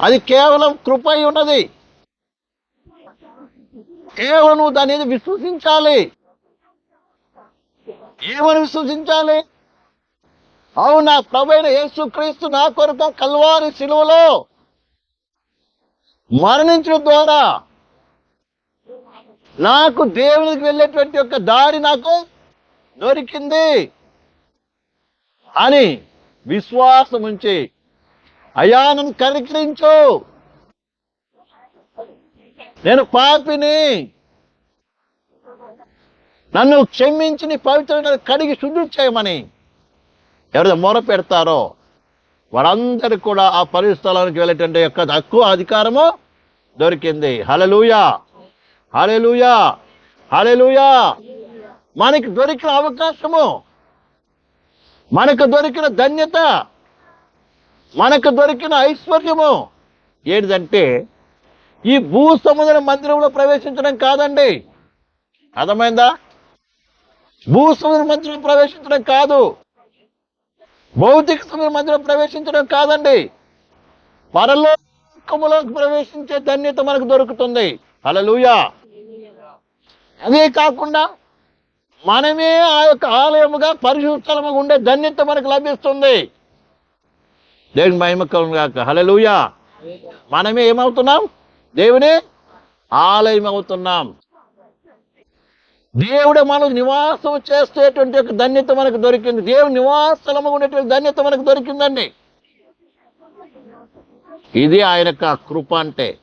అది కేవలం కృపై ఉన్నది. కేవలం నువ్వు దాని మీద విశ్వసించాలి. ఏమని విశ్వసించాలి? అవునా ప్రభైన యేసు క్రీస్తు నా కొరకు కల్వారి శిలువలో మరణించడం ద్వారా నాకు దేవునికి వెళ్ళేటువంటి యొక్క దారి నాకు దొరికింది అని విశ్వాసం ఉంచి అయ్యా నన్ను నేను పాపిని. నన్ను క్షమించి నీ పవిత్ర కడిగి శుద్ధి చేయమని. ఎవరైతే మొర పెడతారో వారందరికీ కూడా ఆ పరిస్థలానికి వెళ్ళేటువంటి యొక్క తక్కువ అధికారము దొరికింది. హలలుయా హలలుయా హలలుయా మనకి దొరికిన అవకాశము. మనకు దొరికిన ధన్యత. మనకు దొరికిన ఐశ్వర్యము. ఏంటిదంటే ఈ భూ సముద్ర మందిరంలో ప్రవేశించడం కాదండి. అర్థమైందా? భూ సముద్ర మందిరం ప్రవేశించడం కాదు. భౌతిక సముద్ర మందిరం ప్రవేశించడం కాదండి. పరలోకములోకి ప్రవేశించే ధన్యత మనకు దొరుకుతుంది. అలలుయా అదే కాకుండా మనమే ఆ యొక్క ఆలయముగా పరిశుద్ధముగా ఉండే ధన్యత మనకు లభిస్తుంది. దేవుని మహిమ కాక హలలుయా మనమే ఏమవుతున్నాం? దేవుని ఆలయం అవుతున్నాం దేవుడు మనకు నివాసం చేసేటువంటి ఒక ధన్యత మనకు దొరికింది. దేవుని నివాసము ఉండేటువంటి ధన్యత మనకు దొరికిందండి. ఇది ఆయన యొక్క కృప అంటే.